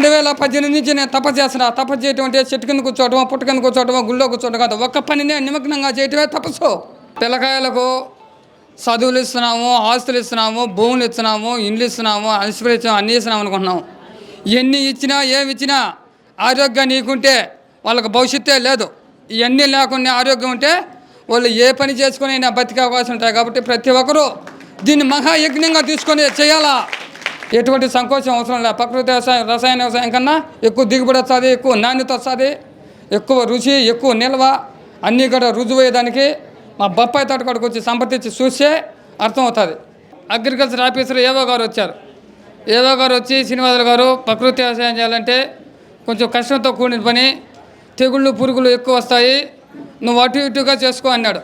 రెండు వేల పద్దెనిమిది నుంచి నేను తపస్సు చేస్తున్నా. తపస్సు చేయటం అంటే చెట్టు కింద కూర్చోవటం పుట్ట కింద కూర్చోవటం గుళ్ళో కూర్చోవటం కాదు. ఒక్క పనినే నిమగ్నంగా చేయటమే తపస్సు. పిల్లకాయలకు చదువులు ఇస్తున్నాము ఆస్తులు ఇస్తున్నాము భూములు ఇస్తున్నాము ఇండ్లు ఇస్తున్నాము అన్స్పిరేషన్ అన్నీ ఇస్తున్నాము అనుకుంటున్నాము. ఎన్ని ఇచ్చినా ఏమి ఇచ్చినా ఆరోగ్యం నీకుంటే వాళ్ళకి భవిష్యత్తే లేదు. ఇవన్నీ లేకుండా ఆరోగ్యం ఉంటే వాళ్ళు ఏ పని చేసుకుని అయినా బతికే అవకాశం ఉంటాయి. కాబట్టి ప్రతి ఒక్కరూ దీన్ని మహాయజ్ఞంగా తీసుకొని చేయాలా? ఎటువంటి సంకోచం అవసరం లేదు. ప్రకృతి వ్యవసాయం రసాయన వ్యవసాయం కన్నా ఎక్కువ దిగుబడి వస్తుంది ఎక్కువ నాణ్యత వస్తుంది ఎక్కువ రుచి ఎక్కువ నిల్వ అన్నీ కూడా రుజువయ్యేదానికి మా బొప్పాయి తోట కాడికి వచ్చి సంప్రదించి చూస్తే అర్థమవుతుంది అగ్రికల్చర్ ఆఫీసర్ ఏవో గారు వచ్చారు. ఏవో గారు వచ్చి శ్రీనివాసులు గారు ప్రకృతి వ్యవసాయం చేయాలంటే కొంచెం కష్టంతో కూడిన పని తెగుళ్ళు పురుగులు ఎక్కువ వస్తాయి నువ్వు అటు ఇటుగా చేసుకో అన్నాడు.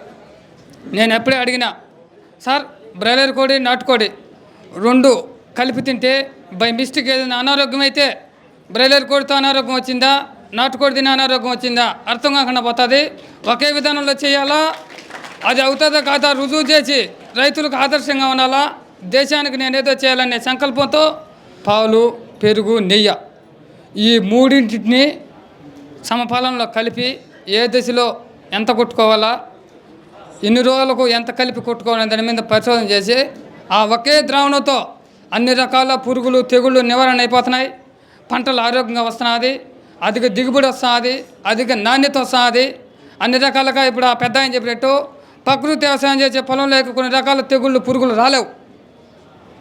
నేను ఎప్పుడే అడిగినా సార్ బ్రాయిలర్ కోడి నాటుకోడి రెండు కలిపి తింటే బై మిస్టేక్ ఏదైనా అనారోగ్యం అయితే బ్రాయిలర్ కోడితో అనారోగ్యం వచ్చిందా? నాటుకోడి తిన అనారోగ్యం వచ్చిందా? అర్థం కాకుండా పోతుంది. ఒకే విధానంలో చేయాలా? అది అవుతుందా కాదా? రుజువు చేసి రైతులకు ఆదర్శంగా ఉండాలా? దేశానికి నేనేదో చేయాలనే సంకల్పంతో పాలు పెరుగు నెయ్యి ఈ మూడింటిని సమపాలనలో కలిపి ఏ దశలో ఎంత కొట్టుకోవాలా? ఎన్ని రోజులకు ఎంత కలిపి కొట్టుకోవాలని దాని మీద పరిశోధన చేసి ఆ ఒకే ద్రావణంతో అన్ని రకాల పురుగులు తెగుళ్ళు నివారణ అయిపోతున్నాయి. పంటలు ఆరోగ్యంగా వస్తున్నది. అధిక దిగుబడి వస్తున్నది. అధిక నాణ్యత వస్తున్నది. అన్ని రకాలుగా ఇప్పుడు ఆ పెద్ద ఆయన చెప్పినట్టు ప్రకృతి వ్యవసాయం చేసే పొలంలో కొన్ని రకాల తెగుళ్ళు పురుగులు రాలేవు.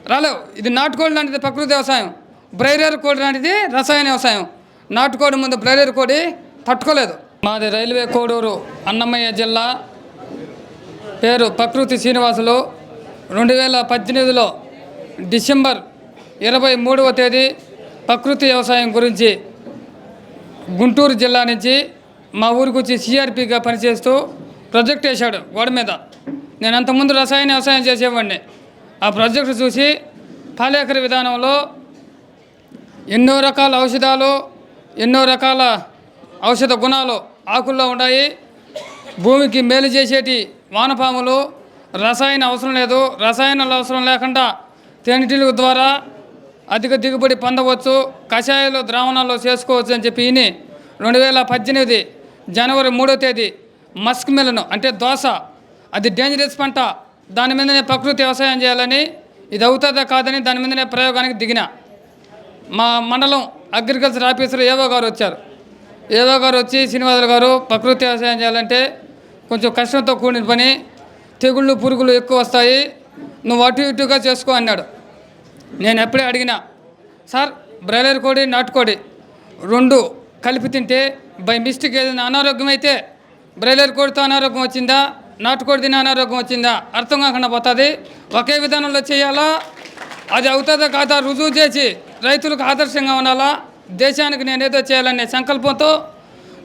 రాలేవు. ఇది నాటుకోడి లాంటిది ప్రకృతి వ్యవసాయం. బ్రైలర్ కోడి లాంటిది రసాయన వ్యవసాయం. నాటుకోడి ముందు బ్రైలర్ కోడి తట్టుకోలేదు మాది రైల్వే కోడూరు అన్నమయ్య జిల్లా. పేరు ప్రకృతి శ్రీనివాసులు. రెండు వేల పద్దెనిమిదిలో డిసెంబర్ ఇరవై మూడవ తేదీ ప్రకృతి వ్యవసాయం గురించి గుంటూరు జిల్లా నుంచి మా ఊరికి వచ్చి సిఆర్పిగా పనిచేస్తూ ప్రాజెక్ట్ వేశాడు గోడ మీద. నేను అంతకుముందు రసాయన వ్యవసాయం చేసేవాడిని. ఆ ప్రాజెక్టు చూసి పాలేకర విధానంలో ఎన్నో రకాల ఔషధాలు ఎన్నో రకాల ఔషధ గుణాలు ఆకుల్లో ఉన్నాయి భూమికి మేలు చేసేటి వానపాములు రసాయన అవసరం లేదు. రసాయనాలు అవసరం లేకుండా తేనెటీల ద్వారా అధిక దిగుబడి పొందవచ్చు కషాయాలు ద్రావణాలు చేసుకోవచ్చు అని చెప్పి ఈయన రెండు వేల పద్దెనిమిది జనవరి మూడో తేదీ మస్క్ మిలను అంటే దోస అది డేంజరస్ పంట దాని మీదనే ప్రకృతి వ్యవసాయం చేయాలని ఇది అవుతుందా కాదని దాని మీదనే ప్రయోగానికి దిగిన మా మండలం అగ్రికల్చర్ ఆఫీసర్ ఏవో గారు వచ్చారు. ఏవో గారు వచ్చి శ్రీనివాసులు గారు ప్రకృతి వ్యవసాయం చేయాలంటే కొంచెం కష్టంతో కూడిన పని తెగుళ్ళు పురుగులు ఎక్కువ వస్తాయి. నువ్వు అటు ఇటుగా చేసుకో అన్నాడు. నేను ఎప్పుడే అడిగినా సార్ బ్రాయిలర్ కోడి నాటుకోడి రెండు కలిపి తింటే బై మిస్టేక్ ఏదైనా అనారోగ్యం అయితే బ్రాయిలర్ కోడితో అనారోగ్యం వచ్చిందా నాటుకోడి తిన అనారోగ్యం వచ్చిందా? అర్థం కాకుండా పోతుంది. ఒకే విధానంలో చేయాలా? అది అవుతుందా కాదా? రుజువు చేసి రైతులకు ఆదర్శంగా ఉండాలా? దేశానికి నేను ఏదో చేయాలనే సంకల్పంతో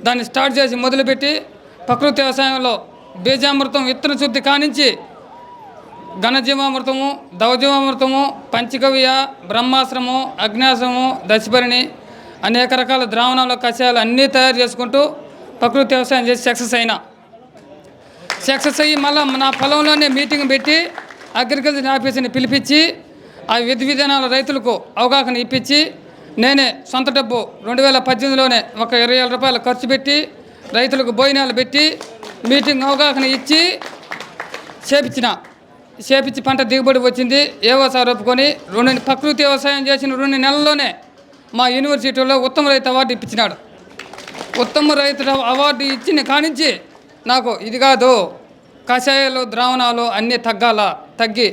దాన్ని స్టార్ట్ చేసి మొదలుపెట్టి ప్రకృతి వ్యవసాయంలో బీజామృతం విత్తన శుద్ధి కానించి ఘనజీవామృతము దవజీవామృతము పంచగవ్య బ్రహ్మాశ్రము అగ్నాశ్రము దశపరిణి అనేక రకాల ద్రావణాలు కషాయాలు అన్నీ తయారు చేసుకుంటూ ప్రకృతి వ్యవసాయం చేసి సక్సెస్ అయినా. సక్సెస్ అయ్యి మళ్ళీ నా పొలంలోనే మీటింగ్ పెట్టి అగ్రికల్చర్ ఆఫీసర్ని పిలిపించి ఆ విధి విధానాల రైతులకు అవగాహన ఇప్పించి నేనే సొంత డబ్బు రెండు వేల పద్దెనిమిదిలోనే ఒక ఇరవై వేల రూపాయలు ఖర్చు పెట్టి రైతులకు భోజనాలు పెట్టి మీటింగ్ అవగాహన ఇచ్చి చేపించిన. చేపించి పంట దిగుబడి వచ్చింది. ఏవో సార్ ఒప్పుకొని రెండు ప్రకృతి వ్యవసాయం చేసిన రెండు నెలల్లోనే మా యూనివర్సిటీలో ఉత్తమ రైతు అవార్డు ఇప్పించినాడు. ఉత్తమ రైతు అవార్డు ఇచ్చిన కానించి నాకు ఇది కాదు కషాయాలు ద్రావణాలు అన్నీ తగ్గాల తగ్గి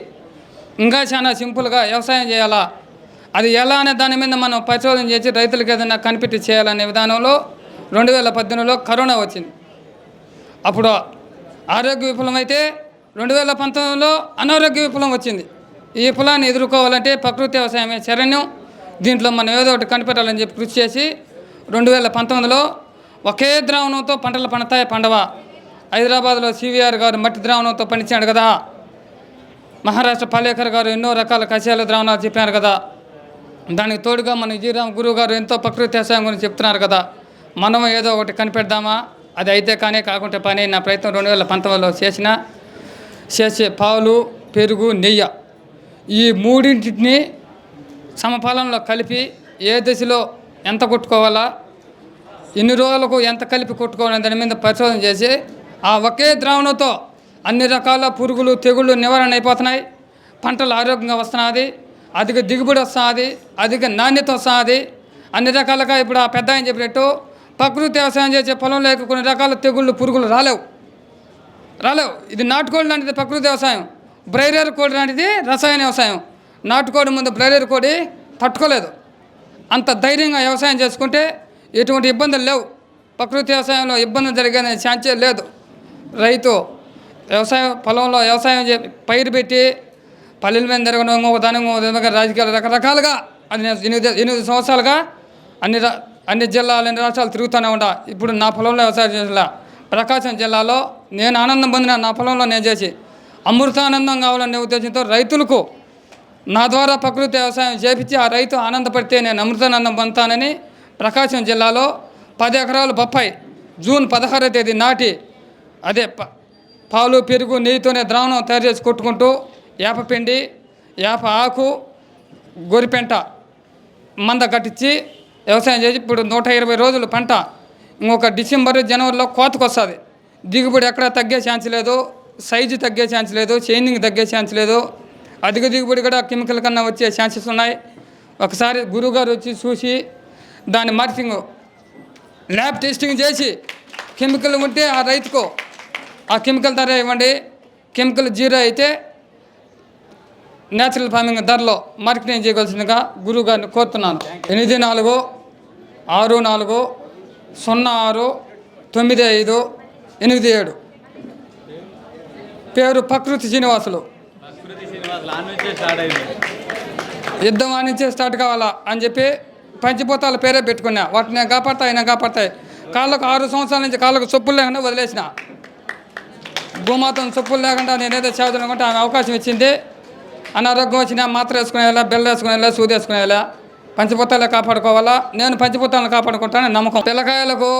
ఇంకా చాలా సింపుల్గా వ్యవసాయం చేయాలా. అది ఎలా అనే దాని మీద మనం పరిశోధన చేసి రైతులకు ఏదైనా కనిపెట్టి చేయాలనే విధానంలో రెండు వేల పద్దెనిమిదిలో కరోనా వచ్చింది. అప్పుడు ఆరోగ్య విఫలమైతే రెండు వేల పంతొమ్మిదిలో అనారోగ్య విఫలం వచ్చింది. ఈ విప్లవాన్ని ఎదుర్కోవాలంటే ప్రకృతి వ్యవసాయమే శరణ్యం దీంట్లో మనం ఏదో ఒకటి కనిపెట్టాలని చెప్పి కృషి చేసి రెండు వేల పంతొమ్మిదిలో ఒకే ద్రావణంతో పంటలు పండుతాయి పండవ. హైదరాబాద్లో సివిఆర్ గారు మట్టి ద్రావణంతో పండించాడు కదా. మహారాష్ట్ర పాలేకర్ గారు ఎన్నో రకాల కషాయాల ద్రావణాలు చెప్పారు కదా. దానికి తోడుగా మన విజయరామ్ గురువు గారు ఎంతో ప్రకృతి వ్యవసాయం గురించి చెప్తున్నారు కదా. మనం ఏదో ఒకటి కనిపెడదామా? అది అయితే కానీ కాకుంటే పని. నా ప్రయత్నం రెండు వేల పంతొమ్మిదిలో చేసిన చేసే పాలు పెరుగు నెయ్యి. ఈ మూడింటిని సమపాలనలో కలిపి ఏ దశలో ఎంత కొట్టుకోవాలా ఎన్ని రోజులకు ఎంత కలిపి కొట్టుకోవాలని దాని మీద పరిశోధన చేసి ఆ ఒకే ద్రావణంతో అన్ని రకాల పురుగులు తెగుళ్ళు నివారణ అయిపోతున్నాయి. పంటలు ఆరోగ్యంగా వస్తున్నది. అధిక దిగుబడి వస్తున్నది. అధిక నాణ్యత వస్తున్నది. అన్ని రకాలుగా ఇప్పుడు ఆ పెద్ద ఆయన చెప్పినట్టు ప్రకృతి వ్యవసాయం చేసే పొలంలో కొన్ని రకాల తెగుళ్ళు పురుగులు రాలేవు. రాలేవు. ఇది నాటుకోడి లాంటిది ప్రకృతి వ్యవసాయం. బ్రైలర్ కోడి లాంటిది రసాయన వ్యవసాయం. నాటుకోడి ముందు బ్రైలర్ కోడి తట్టుకోలేదు. అంత ధైర్యంగా వ్యవసాయం చేసుకుంటే ఎటువంటి ఇబ్బందులు లేవు. ప్రకృతి వ్యవసాయంలో ఇబ్బంది జరిగే ఛాన్సే లేదు. రైతు వ్యవసాయం పొలంలో వ్యవసాయం చే పైరు పెట్టి పల్లెల మీద తిరగడం ఇంకొక దాని ఇంకొక రాజకీయాలు రకరకాలుగా అది ఎనిమిది ఎనిమిది సంవత్సరాలుగా అన్ని రా- అన్ని జిల్లాలు అన్ని రాష్ట్రాలు తిరుగుతూనే ఉండా. ఇప్పుడు నా పొలంలో వ్యవసాయం చేసిన ప్రకాశం జిల్లాలో నేను ఆనందం పొందిన నా పొలంలో నేను చేసి అమృతానందం కావాలనే ఉద్దేశంతో రైతులకు నా ద్వారా ప్రకృతి వ్యవసాయం చేపించి ఆ రైతు ఆనందపడితే నేను అమృతానందం పొందుతానని ప్రకాశం జిల్లాలో పది ఎకరాలు బొప్పాయి జూన్ పదహారో తేదీ నాటి అదే ప- పాలు పెరుగు నెయ్యితోనే ద్రావణం తయారు చేసి కొట్టుకుంటూ వేప పిండి వేప ఆకు గొరిపెంట మంద కట్టించి వ్యవసాయం చేసి ఇప్పుడు నూట ఇరవై రోజులు పంట ఇంకొక డిసెంబర్ జనవరిలో కోతకు వస్తుంది దిగుబడి ఎక్కడ తగ్గే ఛాన్స్ లేదు సైజు తగ్గే ఛాన్స్ లేదు చైనింగ్ తగ్గే ఛాన్స్ లేదు. అధిక దిగుబడి కూడా కెమికల్ కన్నా వచ్చే ఛాన్సెస్ ఉన్నాయి. ఒకసారి గురువుగారు వచ్చి చూసి దాని మార్కింగ్ ల్యాబ్ టెస్టింగ్ చేసి కెమికల్ ఉంటే ఆ రైతుకు ఆ కెమికల్ ధర ఇవ్వండి. కెమికల్ జీరో అయితే న్యాచురల్ ఫార్మింగ్ ధరలో మార్కెటింగ్ చేయవలసిందిగా గురువు గారిని కోరుతున్నాను. ఎనిమిది నాలుగు ఆరు నాలుగు సున్నా ఆరు తొమ్మిది ఐదు ఎనిమిది ఏడు పేరు ప్రకృతి శ్రీనివాసులు. యుద్ధం ఆనించే స్టార్ట్ కావాలా అని చెప్పి పంచిపోతాల పేరే పెట్టుకున్నా. వాటిని నేను కాపాడతాయి నేను కాపాడతాయి కాళ్ళకు ఆరు సంవత్సరాల నుంచి కాళ్ళకు చొప్పులు లేకుండా వదిలేసిన. భూమాతం చొప్పులు లేకుండా నేనేదో చేద్దామనుకుంటే ఆమె అవకాశం ఇచ్చింది. అనారోగ్యం వచ్చినా మాత్ర వేసుకునేలా బెల్ల వేసుకునేలా సూది వేసుకునేలా. పంచభూతాలే కాపాడుకోవాలా. నేను పంచభూతాలను కాపాడుకుంటానని నమ్మకం. పిల్లకాయలకు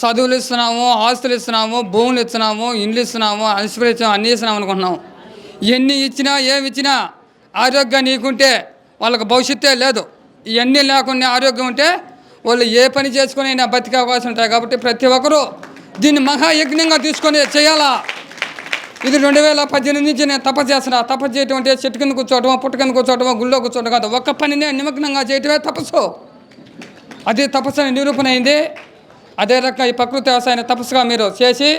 చదువులు ఇస్తున్నాము ఆస్తులు ఇస్తున్నాము భూములు ఇస్తున్నాము ఇండ్లు ఇస్తున్నాము అనిసిపరిచాము అన్నీ ఇస్తున్నాము అనుకుంటున్నాము ఎన్ని ఇచ్చినా ఏమి ఇచ్చినా ఆరోగ్యం నీకుంటే వాళ్ళకి భవిష్యత్తే లేదు. ఇవన్నీ లేకుండా ఆరోగ్యం ఉంటే వాళ్ళు ఏ పని చేసుకుని అయినా బతికే అవకాశం ఉంటాయి. కాబట్టి ప్రతి ఒక్కరూ దీన్ని మహాయజ్ఞంగా తీసుకొని చేయాలా? ఇది రెండు వేల పద్దెనిమిది నుంచి నేను తపస్సు చేస్తున్నా. తపస్సు చేయటం అంటే చెట్టు కింద కూర్చోవటం పుట్ట కింద కూర్చోవటం గుళ్ళో కూర్చోవటం కాదు. ఒక్క పనినే నిమగ్నంగా చేయటమే తపస్సు. అది తపస్సు నిరూపణ అయింది. అదే రకంగా ఈ ప్రకృతి వ్యవసాయాన్ని తపస్సుగా మీరు చేసి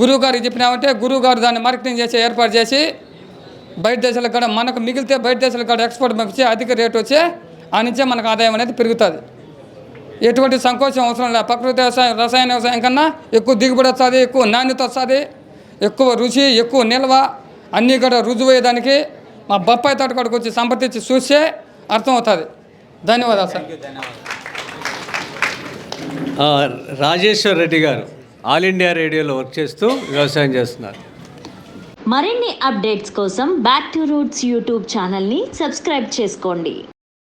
గురువు గారికి చెప్పినామంటే గురువు గారు దాన్ని మార్కెటింగ్ చేసి ఏర్పాటు చేసి బయట దేశాలకు కూడా మనకు మిగిలితే బయట దేశాలకు కూడా ఎక్స్పోర్ట్ పంపించి అధిక రేటు వచ్చే ఆ నుంచే మనకు ఆదాయం అనేది పెరుగుతుంది. ఎటువంటి సంకోచం అవసరం లేదు. ప్రకృతి వ్యవసాయం రసాయన వ్యవసాయం కన్నా ఎక్కువ దిగుబడి వస్తుంది ఎక్కువ నాణ్యత వస్తుంది ఎక్కువ రుచి ఎక్కువ నిల్వ అన్నీ కూడా రుజువు మా బొప్పాయి తోట వచ్చి సంప్రదించి చూస్తే అర్థమవుతుంది. ధన్యవాదాలు సార్. రాజేశ్వర్ రెడ్డి గారు ఆల్ ఇండియా రేడియోలో వర్క్ చేస్తూ వ్యవసాయం చేస్తున్నారు. మరిన్ని అప్డేట్స్ కోసం బ్యాక్ టు రూట్స్ యూట్యూబ్ ఛానల్ని సబ్స్క్రైబ్ చేసుకోండి.